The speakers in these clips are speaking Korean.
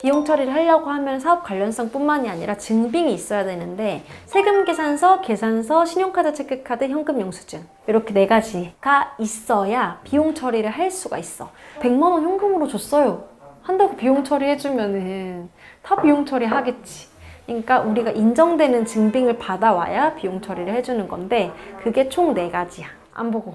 비용 처리를 하려고 하면 사업 관련성뿐만이 아니라 증빙이 있어야 되는데 세금 계산서, 계산서, 신용카드, 체크카드, 현금 영수증 이렇게 네 가지가 있어야 비용 처리를 할 수가 있어. 100만 원 현금으로 줬어요. 한다고 비용 처리해주면은 다 비용 처리하겠지. 그러니까 우리가 인정되는 증빙을 받아와야 비용 처리를 해주는 건데 그게 총 네 가지야. 안 보고.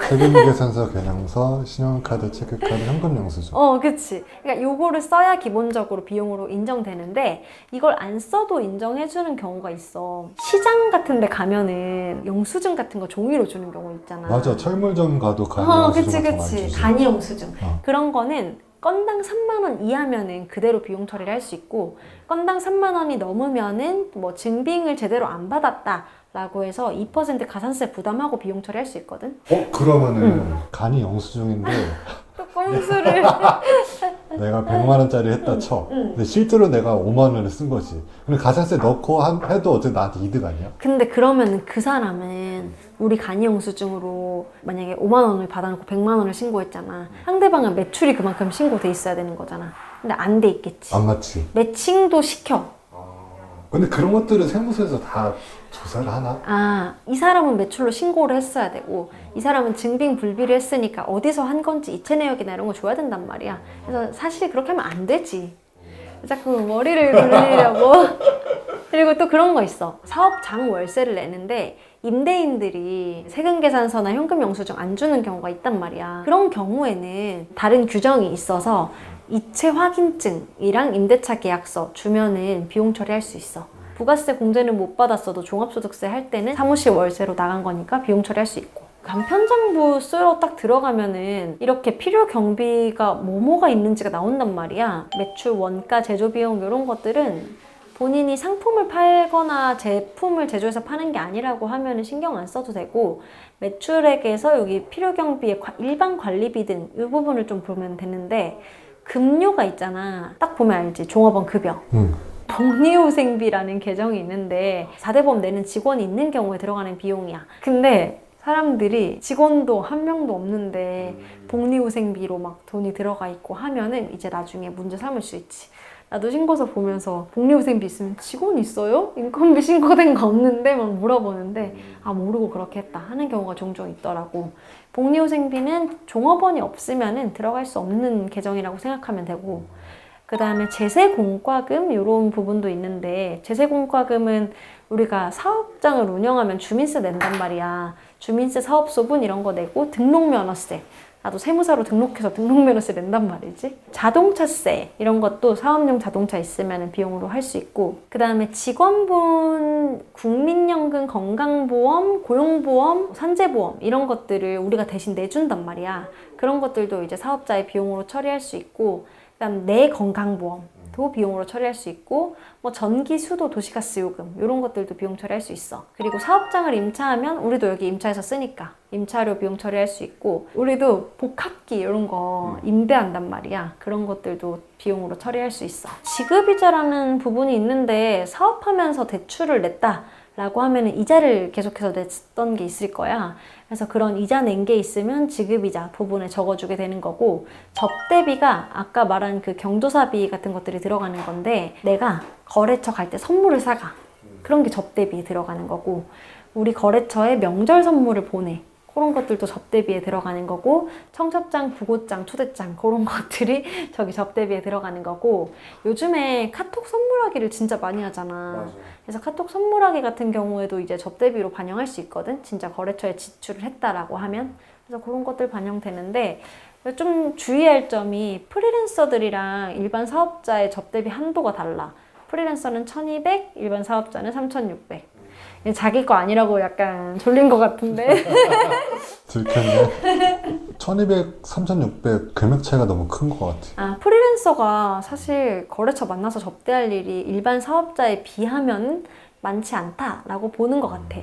세금계산서, 개념서, 신용카드, 체크카드, 현금 영수증. 어, 그치. 그러니까 요거를 써야 기본적으로 비용으로 인정되는데 이걸 안 써도 인정해주는 경우가 있어. 시장 같은 데 가면은 영수증 같은 거 종이로 주는 경우 있잖아. 맞아, 철물점 가도 간이 어, 영수증 그치, 같은 거 그치. 주지. 간이 영수증. 어. 그런 거는 건당 3만 원 이하면은 그대로 비용 처리를 할 수 있고 건당 3만 원이 넘으면은 뭐 증빙을 제대로 안 받았다. 라고 해서 2% 가산세 부담하고 비용 처리할 수 있거든. 어, 그러면은 간이 영수증인데 또 꼼수를 내가 100만 원짜리 했다 쳐. 응. 근데 실제로 내가 5만 원을 쓴 거지. 근데 가산세 넣고 한- 해도 어차피 나한테 이득 아니야? 근데 그러면은 그 사람은 우리 간이 영수증으로 만약에 5만 원을 받아놓고 100만 원을 신고했잖아. 상대방은 매출이 그만큼 신고돼 있어야 되는 거잖아. 근데 안 돼 있겠지. 안 맞지? 매칭도 시켜. 근데 그런 것들은 세무서에서 다 조사를 하나? 아, 이 사람은 매출로 신고를 했어야 되고, 이 사람은 증빙 불비를 했으니까 어디서 한 건지 이체 내역이나 이런 거 줘야 된단 말이야. 그래서 사실 그렇게 하면 안 되지. 자꾸 머리를 굴리려고. 그리고 또 그런 거 있어. 사업장 월세를 내는데 임대인들이 세금 계산서나 현금 영수증 안 주는 경우가 있단 말이야. 그런 경우에는 다른 규정이 있어서 이체 확인증이랑 임대차 계약서 주면은 비용 처리할 수 있어. 부가세 공제는 못 받았어도 종합소득세 할 때는 사무실 월세로 나간 거니까 비용 처리할 수 있고. 간편정보 쓰러 딱 들어가면은 이렇게 필요 경비가 뭐뭐가 있는지가 나온단 말이야. 매출, 원가, 제조 비용 이런 것들은 본인이 상품을 팔거나 제품을 제조해서 파는 게 아니라고 하면은 신경 안 써도 되고 매출액에서 여기 필요 경비의 과- 일반 관리비 등 이 부분을 좀 보면 되는데 급료가 있잖아. 딱 보면 알지. 종업원 급여. 응. 복리후생비라는 계정이 있는데 4대보험 내는 직원이 있는 경우에 들어가는 비용이야. 근데 사람들이 직원도 한 명도 없는데 복리후생비로 막 돈이 들어가 있고 하면은 이제 나중에 문제 삼을 수 있지. 나도 신고서 보면서 복리후생비 있으면 직원 있어요? 인건비 신고된 거 없는데 막 물어보는데 아 모르고 그렇게 했다 하는 경우가 종종 있더라고. 복리후생비는 종업원이 없으면은 들어갈 수 없는 계정이라고 생각하면 되고 그 다음에 제세공과금 이런 부분도 있는데 제세공과금은 우리가 사업장을 운영하면 주민세 낸단 말이야. 주민세 사업소분 이런 거 내고 등록면허세. 나도 세무사로 등록해서 등록면허세 낸단 말이지. 자동차세 이런 것도 사업용 자동차 있으면 비용으로 할 수 있고 그 다음에 직원분 국민연금 건강보험 고용보험 산재보험 이런 것들을 우리가 대신 내준단 말이야. 그런 것들도 이제 사업자의 비용으로 처리할 수 있고 그다음 내 건강보험 도 비용으로 처리할 수 있고 뭐 전기, 수도, 도시가스 요금 이런 것들도 비용 처리할 수 있어. 그리고 사업장을 임차하면 우리도 여기 임차해서 쓰니까 임차료 비용 처리할 수 있고 우리도 복합기 이런 거 임대한단 말이야. 그런 것들도 비용으로 처리할 수 있어. 지급이자라는 부분이 있는데 사업하면서 대출을 냈다. 라고 하면은 이자를 계속해서 냈던 게 있을 거야. 그래서 그런 이자 낸 게 있으면 지급이자 부분에 적어주게 되는 거고 접대비가 아까 말한 그 경조사비 같은 것들이 들어가는 건데 내가 거래처 갈 때 선물을 사가. 그런 게 접대비에 들어가는 거고 우리 거래처에 명절 선물을 보내 그런 것들도 접대비에 들어가는 거고 청첩장, 부고장, 초대장 그런 것들이 저기 접대비에 들어가는 거고 요즘에 카톡 선물하기를 진짜 많이 하잖아. 그래서 카톡 선물하기 같은 경우에도 이제 접대비로 반영할 수 있거든. 진짜 거래처에 지출을 했다라고 하면. 그래서 그런 것들 반영되는데 좀 주의할 점이 프리랜서들이랑 일반 사업자의 접대비 한도가 달라. 프리랜서는 1200, 일반 사업자는 3600. 자기 거 아니라고 약간 졸린 것 같은데. 들켰네. 1200, 3600 금액 차이가 너무 큰 것 같아. 아, 프리랜서가 사실 거래처 만나서 접대할 일이 일반 사업자에 비하면 많지 않다라고 보는 것 같아.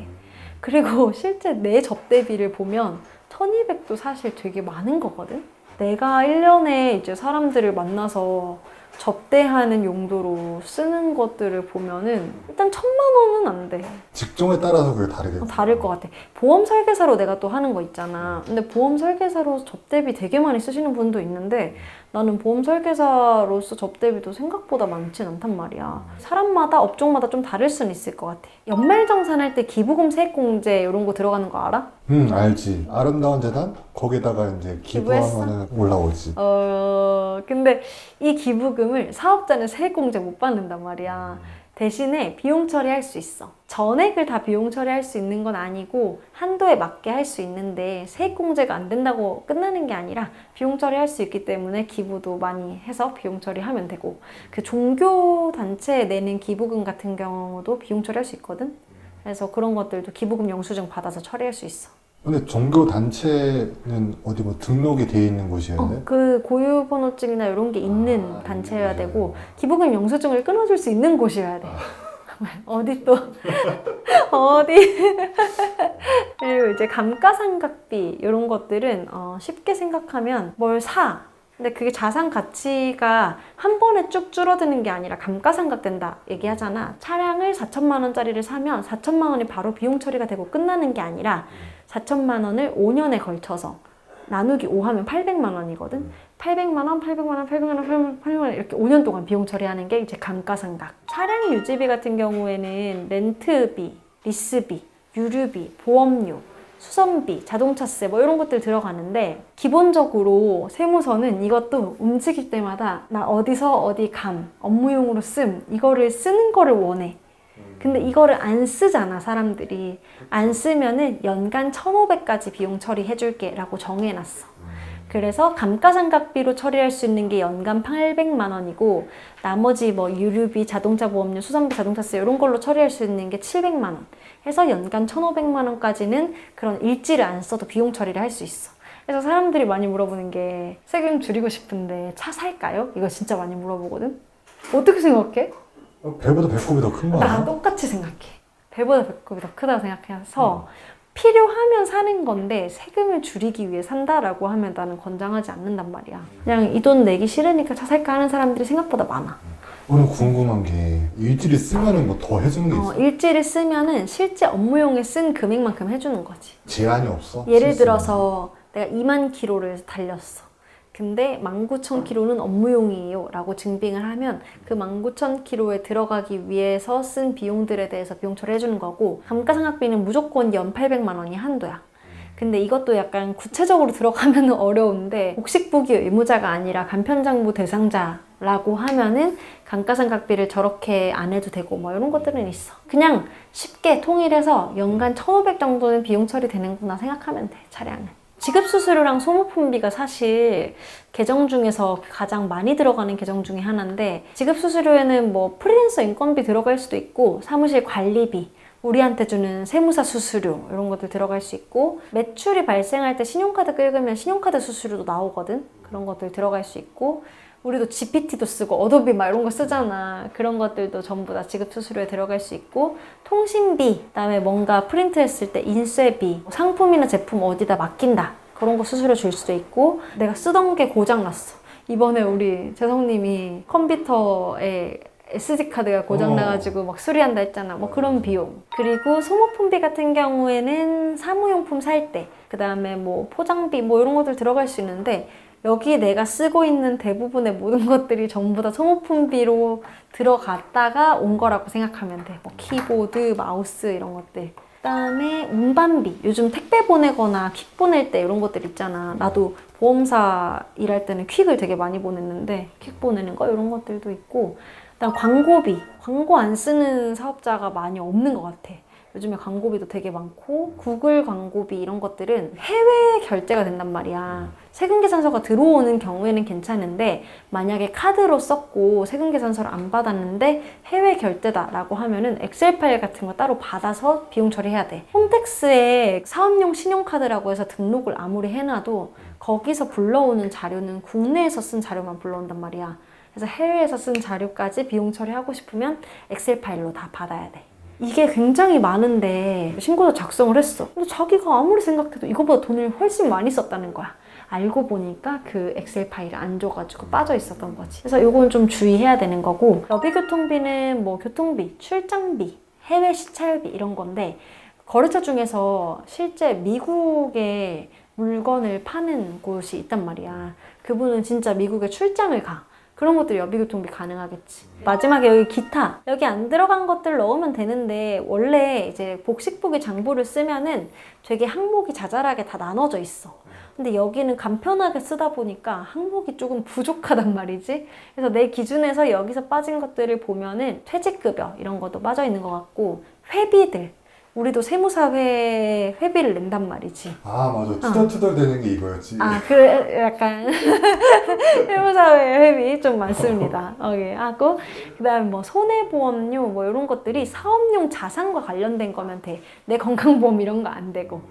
그리고 실제 내 접대비를 보면 1200도 사실 되게 많은 거거든? 내가 1년에 이제 사람들을 만나서 접대하는 용도로 쓰는 것들을 보면은 일단 천만 원은 안 돼. 직종에 따라서 그게 다르겠고. 어, 다를 것 같아. 보험 설계사로 내가 또 하는 거 있잖아. 근데 보험 설계사로 접대비 되게 많이 쓰시는 분도 있는데 나는 보험 설계사로서 접대비도 생각보다 많진 않단 말이야. 사람마다 업종마다 좀 다를 수는 있을 것 같아. 연말정산할 때 기부금 세액공제 이런 거 들어가는 거 알아? 응 알지 아름다운 재단 거기다가 이제 기부하면은 올라오지 어, 근데 이 기부금을 사업자는 세액공제 못 받는단 말이야. 대신에 비용 처리할 수 있어. 전액을 다 비용 처리할 수 있는 건 아니고 한도에 맞게 할 수 있는데 세액 공제가 안 된다고 끝나는 게 아니라 비용 처리할 수 있기 때문에 기부도 많이 해서 비용 처리하면 되고 그 종교 단체에 내는 기부금 같은 경우도 비용 처리할 수 있거든. 그래서 그런 것들도 기부금 영수증 받아서 처리할 수 있어. 근데 종교 단체는 어디 뭐 등록이 돼 있는 곳이어야 돼? 어, 그 고유 번호증이나 이런 게 있는 아, 단체여야 있네. 되고 기부금 영수증을 끊어줄 수 있는 곳이어야 돼. 어디 또 어디 그리고 이제 감가상각비 이런 것들은 어, 쉽게 생각하면 뭘 사. 근데 그게 자산 가치가 한 번에 쭉 줄어드는 게 아니라 감가상각 된다 얘기하잖아. 차량을 4천만 원짜리를 사면 4천만 원이 바로 비용 처리가 되고 끝나는 게 아니라 4천만 원을 5년에 걸쳐서 나누기 5 하면 800만 원이거든. 800만 원, 800만 원, 800만 원, 800만, 800만 원 이렇게 5년 동안 비용 처리하는 게 이제 감가상각. 차량 유지비 같은 경우에는 렌트비, 리스비, 유류비, 보험료, 수선비, 자동차세 뭐 이런 것들 들어가는데 기본적으로 세무서는 이것도 움직일 때마다 나 어디서 어디 감, 업무용으로 씀 이거를 쓰는 거를 원해. 근데 이거를 안 쓰잖아 사람들이. 안 쓰면은 연간 1,500까지 비용 처리해줄게 라고 정해놨어 그래서 감가상각비로 처리할 수 있는 게 연간 800만 원이고 나머지 뭐 유류비, 자동차 보험료, 수선비, 자동차세 이런 걸로 처리할 수 있는 게 700만 원 해서 연간 1,500만 원까지는 그런 일지를 안 써도 비용 처리를 할 수 있어 그래서 사람들이 많이 물어보는 게 세금 줄이고 싶은데 차 살까요? 이거 진짜 많이 물어보거든 어떻게 생각해? 어, 배보다 배꼽이 더 큰거 나? 똑같이 생각해. 배보다 배꼽이 더 크다고 생각해서 필요하면 사는 건데 세금을 줄이기 위해 산다라고 하면 나는 권장하지 않는단 말이야. 그냥 이 돈 내기 싫으니까 차 살까 하는 사람들이 생각보다 많아. 오늘 궁금한 게 일주일에 쓰면은 뭐 더 해주는 게 있어? 어, 일지를 쓰면은 실제 업무용에 쓴 금액만큼 해주는 거지. 제한이 없어? 예를 쓸수 들어서 내가 2만 킬로를 달렸어. 근데 19,000km는 업무용이에요 라고 증빙을 하면 그 19,000km에 들어가기 위해서 쓴 비용들에 대해서 비용 처리해 주는 거고 감가상각비는 무조건 연 800만 원이 한도야. 근데 이것도 약간 구체적으로 들어가면 어려운데 복식부기 의무자가 아니라 간편장부 대상자라고 하면은 감가상각비를 저렇게 안 해도 되고 뭐 이런 것들은 있어. 그냥 쉽게 통일해서 연간 1,500 정도는 비용 처리되는구나 생각하면 돼 차량은. 지급수수료랑 소모품비가 사실 계정 중에서 가장 많이 들어가는 계정 중에 하나인데 지급수수료에는 뭐 프리랜서 인건비 들어갈 수도 있고 사무실 관리비 우리한테 주는 세무사 수수료 이런 것들 들어갈 수 있고 매출이 발생할 때 신용카드 긁으면 신용카드 수수료도 나오거든. 그런 것들 들어갈 수 있고 우리도 GPT도 쓰고 어도비 막 이런 거 쓰잖아. 그런 것들도 전부 다 지급 수수료에 들어갈 수 있고 통신비 그다음에 뭔가 프린트했을 때 인쇄비 상품이나 제품 어디다 맡긴다. 그런 거 수수료 줄 수도 있고 내가 쓰던 게 고장 났어. 이번에 우리 재성님이 컴퓨터에 SD 카드가 고장 어. 나가지고 막 수리한다 했잖아. 뭐 그런 비용. 그리고 소모품비 같은 경우에는 사무용품 살 때, 그 다음에 뭐 포장비 뭐 이런 것들 들어갈 수 있는데 여기 내가 쓰고 있는 대부분의 모든 것들이 전부 다 소모품비로 들어갔다가 온 거라고 생각하면 돼. 뭐 키보드, 마우스 이런 것들. 그다음에 운반비. 요즘 택배 보내거나 퀵 보낼 때 이런 것들 있잖아. 나도 보험사 일할 때는 퀵을 되게 많이 보냈는데 퀵 보내는 거 이런 것들도 있고. 그다음 광고비. 광고 안 쓰는 사업자가 많이 없는 것 같아. 요즘에 광고비도 되게 많고 구글 광고비 이런 것들은 해외 결제가 된단 말이야. 세금 계산서가 들어오는 경우에는 괜찮은데 만약에 카드로 썼고 세금 계산서를 안 받았는데 해외 결제다라고 하면은 엑셀 파일 같은 거 따로 받아서 비용 처리해야 돼. 홈택스에 사업용 신용카드라고 해서 등록을 아무리 해놔도 거기서 불러오는 자료는 국내에서 쓴 자료만 불러온단 말이야. 그래서 해외에서 쓴 자료까지 비용 처리하고 싶으면 엑셀 파일로 다 받아야 돼. 이게 굉장히 많은데 신고서 작성을 했어. 근데 자기가 아무리 생각해도 이거보다 돈을 훨씬 많이 썼다는 거야. 알고 보니까 그 엑셀 파일을 안 줘가지고 빠져 있었던 거지. 그래서 이건 좀 주의해야 되는 거고 여비교통비는 뭐 교통비, 출장비, 해외 시찰비 이런 건데 거래처 중에서 실제 미국에 물건을 파는 곳이 있단 말이야. 그 그분은 진짜 미국에 출장을 가. 그런 것들 여비교통비 가능하겠지. 마지막에 여기 기타 여기 안 들어간 것들 넣으면 되는데 원래 이제 복식복의 장부를 쓰면은 되게 항목이 자잘하게 다 나눠져 있어. 근데 여기는 간편하게 쓰다 보니까 항목이 조금 부족하단 말이지. 그래서 내 기준에서 여기서 빠진 것들을 보면은 퇴직급여 이런 것도 빠져 있는 것 같고 회비들 우리도 세무사회 회비를 낸단 말이지. 아 맞아 투덜투덜 되는 게 이거였지 아, 그 약간 세무사회 회비 좀 많습니다. 여기 하고 그다음에 뭐 손해보험료 뭐 이런 것들이 사업용 자산과 관련된 거면 돼. 내 건강보험 이런 거 안 되고.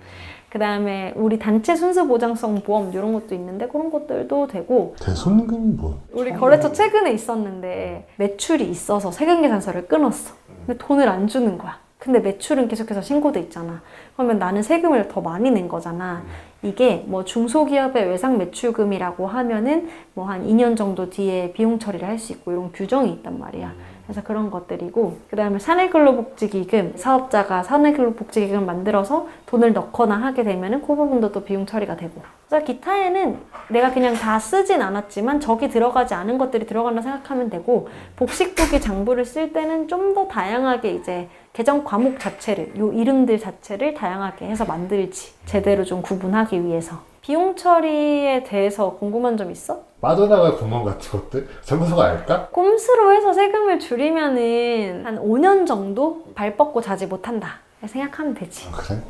그다음에 우리 단체 순수 보장성 보험 이런 것도 있는데 그런 것들도 되고 대손금 뭐 우리 거래처 최근에 있었는데 매출이 있어서 세금 계산서를 끊었어. 근데 돈을 안 주는 거야. 근데 매출은 계속해서 신고돼 있잖아. 그러면 나는 세금을 더 많이 낸 거잖아. 이게 뭐 중소기업의 외상 매출금이라고 하면은 뭐 한 2년 정도 뒤에 비용 처리를 할 수 있고 이런 규정이 있단 말이야. 그래서 그런 것들이고 그다음에 사내근로복지기금 사업자가 사내근로복지기금 만들어서 돈을 넣거나 하게 되면은 그 부분도 또 비용 처리가 되고 그래서 기타에는 내가 그냥 다 쓰진 않았지만 저기 들어가지 않은 것들이 들어간다 생각하면 되고 복식복의 장부를 쓸 때는 좀 더 다양하게 이제 계정 과목 자체를 요 이름들 자체를 다양하게 해서 만들지 제대로 좀 구분하기 위해서 비용 처리에 대해서 궁금한 점 있어? 빠져나갈 구멍 같은 것들 세무서가 알까? 꼼수로 해서 세금을 줄이면은 한 5년 정도 발 뻗고 자지 못한다. 생각하면 되지. 아, 그래?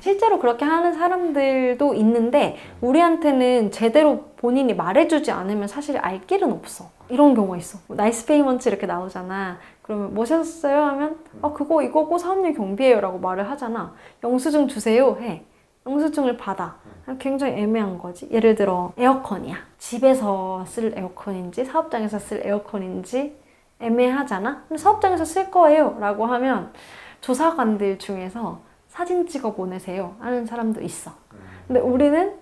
실제로 그렇게 하는 사람들도 있는데 우리한테는 제대로 본인이 말해주지 않으면 사실 알 길은 없어. 이런 경우가 있어. 뭐 나이스 페이먼트 이렇게 나오잖아. 그러면 뭐 하셨어요? 하면 아 그거 이거고 사업용 경비예요 라고 말을 하잖아. 영수증 주세요 해. 영수증을 받아. 굉장히 애매한 거지. 예를 들어 에어컨이야. 집에서 쓸 에어컨인지 사업장에서 쓸 에어컨인지 애매하잖아. 근데 사업장에서 쓸 거예요 라고 하면 조사관들 중에서 사진 찍어 보내세요 하는 사람도 있어. 근데 우리는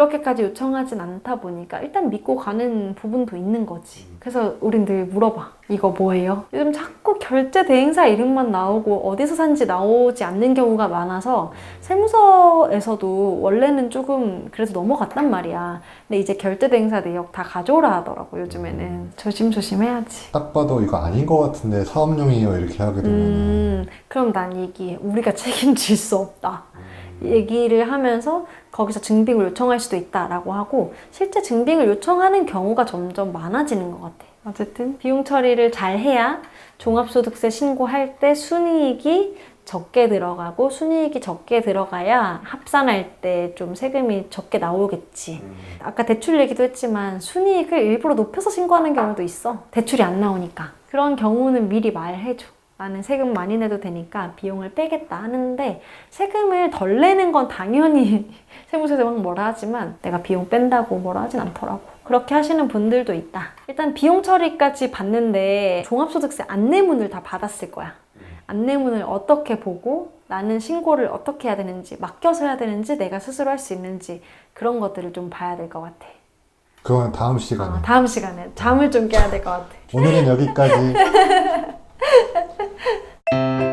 그렇게까지 요청하진 않다 보니까 일단 믿고 가는 부분도 있는 거지. 그래서 우린 늘 물어봐. 이거 뭐예요? 요즘 자꾸 결제 대행사 이름만 나오고 어디서 산지 나오지 않는 경우가 많아서 세무서에서도 원래는 조금 그래서 넘어갔단 말이야. 근데 이제 결제 대행사 내역 다 가져오라 하더라고 요즘에는. 조심조심 해야지. 딱 봐도 이거 아닌 것 같은데 사업용이에요 이렇게 하게 되면 음, 그럼 난 얘기해. 우리가 책임질 수 없다. 얘기를 하면서 거기서 증빙을 요청할 수도 있다라고 하고 실제 증빙을 요청하는 경우가 점점 많아지는 것 같아. 어쨌든 비용 처리를 잘 해야 종합소득세 신고할 때 순이익이 적게 들어가고 순이익이 적게 들어가야 합산할 때 좀 세금이 적게 나오겠지. 아까 대출 얘기도 했지만 순이익을 일부러 높여서 신고하는 경우도 있어. 대출이 안 나오니까. 그런 경우는 미리 말해줘. 나는 세금 많이 내도 되니까 비용을 빼겠다 하는데 세금을 덜 내는 건 당연히 세무서에서 막 뭐라 하지만 내가 비용 뺀다고 뭐라 하진 않더라고. 그렇게 하시는 분들도 있다. 일단 비용 처리까지 받는데 종합소득세 안내문을 다 받았을 거야. 안내문을 어떻게 보고 나는 신고를 어떻게 해야 되는지 맡겨서 해야 되는지 내가 스스로 할 수 있는지 그런 것들을 좀 봐야 될 것 같아. 그건 다음 시간에 어, 다음 시간에 잠을 좀 깨야 될 것 같아. 오늘은 여기까지 Thank you.